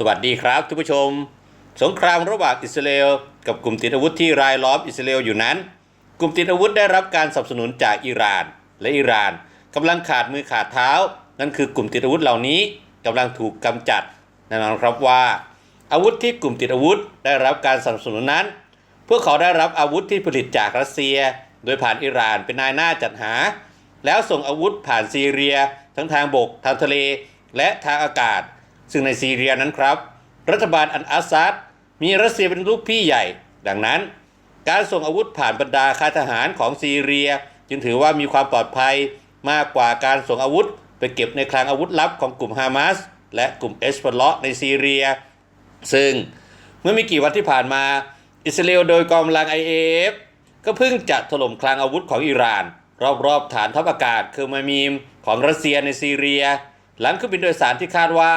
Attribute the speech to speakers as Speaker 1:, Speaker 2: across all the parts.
Speaker 1: สวัสดีครับทุกผู้ชม สงครามระหว่างอิสราเอลกับกลุ่มติดอาวุธที่รายล้อมอิสราเอลอยู่นั้น กลุ่มติดอาวุธได้รับการสนับสนุนจากอิหร่าน และอิหร่านกำลังขาดมือขาดเท้า นั่นคือกลุ่มติดอาวุธเหล่านี้กำลังถูกกำจัดแน่นอนครับว่า อาวุธที่กลุ่มติดอาวุธได้รับการสนับสนุนนั้น พวกเขาได้รับอาวุธที่ผลิตจากรัสเซีย โดยผ่านอิหร่านเป็นนายหน้าจัดหา แล้วส่งอาวุธผ่านซีเรีย ทั้งทางบกทางทะเล และทางอากาศ ซึ่งในซีเรียนั้นครับ รัฐบาลอันอาซัดมีรัสเซียเป็นลูกพี่ใหญ่ ดังนั้น การส่งอาวุธผ่านบรรดาค่ายทหารของซีเรีย จึงถือว่ามีความปลอดภัยมากกว่าการส่งอาวุธ ไปเก็บในคลังอาวุธลับของกลุ่มฮามาสและกลุ่มเอสเปอร์เลาะในซีเรีย ซึ่งเมื่อไม่กี่วันที่ผ่านมา อิสราเอลโดยกองกำลัง IAF ก็เพิ่งจะถล่มคลังอาวุธของอิหร่าน รอบๆฐานทัพอากาศคือมามีมของรัสเซียในซีเรีย หลังเครื่องบินโดยสารที่คาดว่า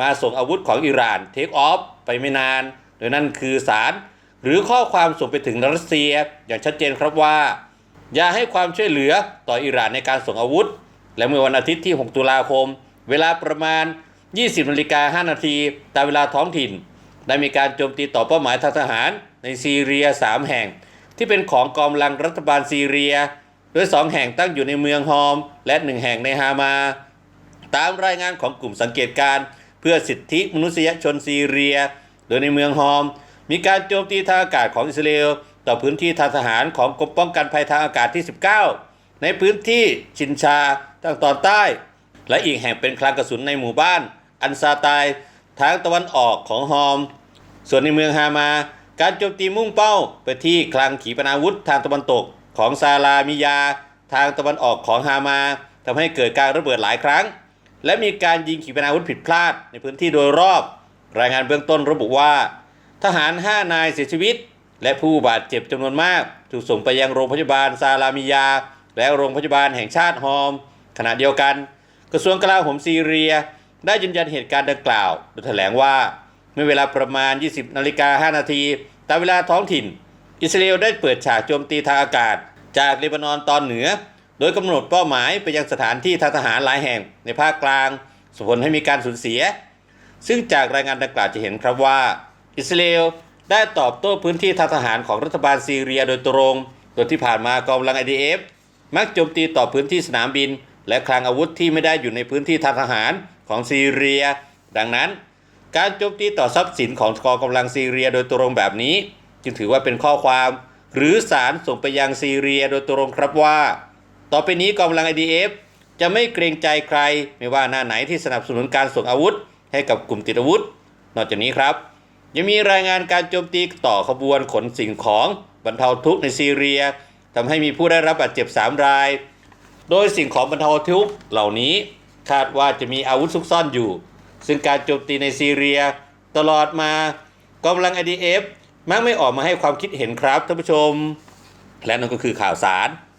Speaker 1: มาส่งอาวุธของอิหร่านเทคออฟไปไม่นาน โดยนั่นคือสาร หรือข้อความส่งไปถึงรัสเซียอย่างชัดเจนครับว่า อย่าให้ความช่วยเหลือต่ออิหร่านในการส่งอาวุธ และเมื่อวันอาทิตย์ที่ 6 ตุลาคม เวลาประมาณ 20นาฬิกา5นาทีตามเวลาท้องถิ่น ได้มีการโจมตีต่อเป้าหมายทางทหารในซีเรีย 3 แห่ง ที่เป็นของกองกำลังรัฐบาลซีเรีย โดย 2 แห่งตั้งอยู่ในเมืองฮอม และ 1 แห่งในฮามา ตามรายงานของกลุ่มสังเกตการณ์ พื่อสิทธิมนุษยชนซีเรีย โดยในเมืองฮอม มีการโจมตีทางอากาศของอิสราเอลต่อพื้นที่ทางทหารของกรมป้องกันภัยทางอากาศที่ 19 ในพื้นที่ชินชาทางตอนใต้ และอีกแห่งเป็นคลังกระสุนในหมู่บ้าน อันซาตายทางตะวันออกของฮอม ส่วนในเมืองฮามา การโจมตีมุ่งเป้าไปที่คลังขีปนาวุธทางตะวันตกของซาลามิยา ทางตะวันออกของฮามาทำให้เกิดการระเบิดหลายครั้ง และมีการยิงขีปนาวุธผิดพลาดในพื้นที่โดยรอบ รายงานเบื้องต้นระบุว่า ทหาร 5 นายเสียชีวิต และผู้บาดเจ็บจำนวนมาก ถูกส่งไปยังโรงพยาบาลซาลามิยา และโรงพยาบาลแห่งชาติฮอม ขณะเดียวกัน กระทรวงกลาโหมซีเรีย ได้ยืนยันเหตุการณ์ดังกล่าวโดยแถลงว่าเมื่อเวลาประมาณ 20นาฬิกา5นาทีตามเวลาท้องถิ่น อิสราเอลได้เปิดฉากโจมตีทางอากาศ จากเลบานอนตอนเหนือ โดยกำหนดเป้าหมายไปยังสถานที่ทางทหารหลายแห่งในภาคกลางส่งผลให้มีการสูญเสีย ซึ่งจากรายงานดังกล่าวจะเห็นครับว่า อิสราเอลได้ตอบโต้พื้นที่ทางทหารของรัฐบาลซีเรียโดยตรงโดยที่ผ่านมากองกำลัง IDF มักโจมตีต่อพื้นที่สนามบิน และคลังอาวุธที่ไม่ได้อยู่ในพื้นที่ทางทหารของซีเรีย ดังนั้น การโจมตีต่อทรัพย์สินของกองกำลังซีเรียโดยตรงแบบนี้ จึงถือว่าเป็นข้อความ หรือสารส่งไปยังซีเรียโดยตรงครับว่า ต่อไปนี้กองกำลัง IDF จะไม่เกรงใจใคร ไม่ว่าหน้าไหนที่สนับสนุนการส่งอาวุธ ให้กับกลุ่มติดอาวุธ นอกจากนี้ครับ ยังมีรายงานการโจมตีต่อขบวนขนสิ่งของบรรเทาทุกข์ในซีเรียทำให้มีผู้ได้รับบาดเจ็บ 3 ราย โดยสิ่งของบรรเทาทุกข์เหล่านี้คาดว่าจะมีอาวุธซุกซ่อนอยู่ ซึ่งการโจมตีในซีเรีย ตลอดมากองกำลัง IDF มักไม่ออกมาให้ความคิดเห็นครับท่านผู้ชม และนั่นก็คือข่าวสาร